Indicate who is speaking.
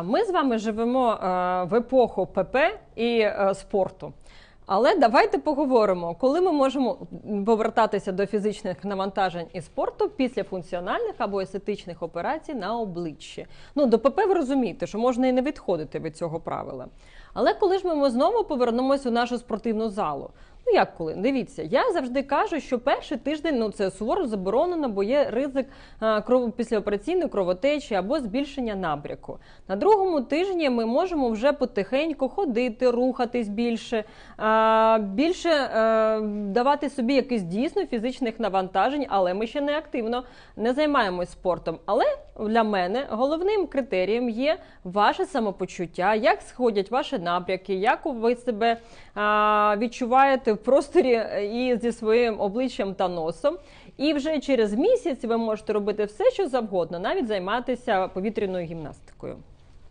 Speaker 1: Ми з вами живемо е, в епоху ПП і е, спорту. Але давайте поговоримо, коли ми можемо повертатися до фізичних навантажень і спорту після функціональних або естетичних операцій на обличчі. Ну, до ПП ви розумієте, що можна і не відходити від цього правила. Але коли ж ми знову повернемось у нашу спортивну залу? Ну як коли? Дивіться, я завжди кажу, що перший тиждень ну це суворо заборонено, бо є ризик кров післяопераційної кровотечі або збільшення набряку. На другому тижні ми можемо вже потихеньку ходити, рухатись більше, а, більше е, давати собі якісь дійсно фізичних навантажень, але ми ще не активно не займаємось спортом. Але для мене головним критерієм є ваше самопочуття, як сходять ваші напряки, як ви себе відчуваєте в просторі е, і зі своїм обличчям та носом. І вже через місяць ви можете робити все, що завгодно, навіть займатися повітряною гімнастикою.